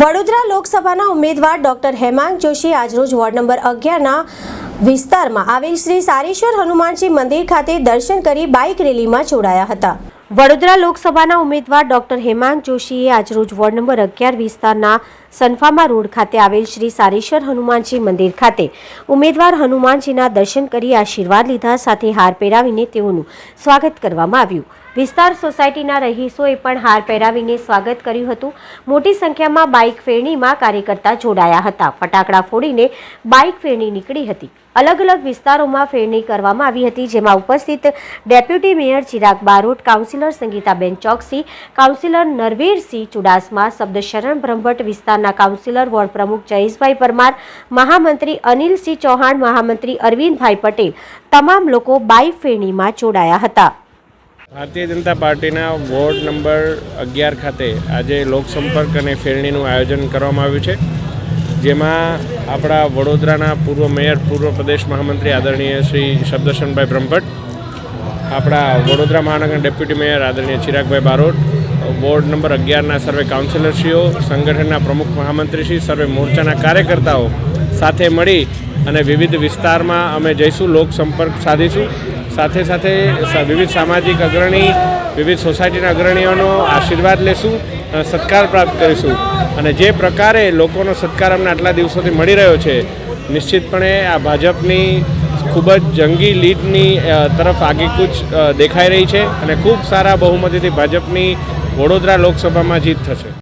વડોદરા લોકસભાના ઉમેદવાર ડોક્ટર હેમાંગ જોશી આજરોજ વોર્ડ નંબર અગિયારના વિસ્તારમાં આવેલ શ્રી સારેશ્વર હનુમાનજી મંદિર ખાતે દર્શન કરી બાઇક રેલીમાં જોડાયા હતા. વડોદરા લોકસભાના ઉમેદવાર ડોક્ટર હેમાંગ જોશીએ આજરોજ વોર્ડ નંબર અગિયાર વિસ્તારના સનફામા રોડ ખાતે આવેલ શ્રી સારેશ્વર હનુમાનજી મંદિર ખાતે ઉમેદવાર હનુમાનજીના દર્શન કરી આશીર્વાદ લીધા સાથે હાર પહેરાવીને તેઓનું સ્વાગત કરવામાં આવ્યું. વિસ્તાર સોસાયટીના રહીશોએ પણ હાર પહેરાવીને સ્વાગત કર્યું હતું. મોટી સંખ્યામાં બાઇક ફેરણીમાં કાર્યકર્તા જોડાયા હતા. ફટાકડા ફોડીને બાઇક ફેરણી નીકળી હતી. અલગ અલગ વિસ્તારોમાં ફેરણી કરવામાં આવી હતી, જેમાં ઉપસ્થિત deputy mayor Chirag Barot, councillor Sangitaben Choksi, councillor Narvirsinh Chudasama, Shabdsharan Brahmbhatt વિસ્તારના કાઉન્સિલર વોર્ડ પ્રમુખ જયેશભાઈ પરમાર, મહામંત્રી અનિલસિંહ ચૌહાણ, મહામંત્રી અરવિંદભાઈ પટેલ, તમામ લોકો બાઇક ફેરણીમાં જોડાયા હતા. ભારતીય જનતા પાર્ટીના વોર્ડ નંબર અગિયાર ખાતે આજે લોકસંપર્ક અને ફેરણીનું આયોજન કરવામાં આવ્યું છે, જેમાં આપણા વડોદરાના પૂર્વ મેયર, પૂર્વ પ્રદેશ મહામંત્રી આદરણીય શ્રી શબ્દશનભાઈ બ્રહ્મભટ્ટ, આપણા વડોદરા મહાનગર ડેપ્યુટી મેયર આદરણીય ચિરાગભાઈ બારોટ, વોર્ડ નંબર અગિયારના સર્વે કાઉન્સિલરશ્રીઓ, સંગઠનના પ્રમુખ મહામંત્રીશ્રી સર્વે મોરચાના કાર્યકર્તાઓ સાથે મળી અને વિવિધ વિસ્તારમાં અમે જઈશું, લોકસંપર્ક સાધીશું. સાથે સાથે વિવિધ સામાજિક અગ્રણી, વિવિધ સોસાયટીના અગ્રણીઓનો આશીર્વાદ લેશું સત્કાર પ્રાપ્ત કરીશું. અને જે પ્રકારે લોકોનો સત્કાર અમને આટલા દિવસોથી મળી રહ્યો છે, નિશ્ચિતપણે આ ભાજપની ખૂબ જ જંગી લીડની તરફ આગેકૂચ દેખાઈ રહી છે અને ખૂબ સારા બહુમતીથી ભાજપની વડોદરા લોકસભામાં જીત થશે.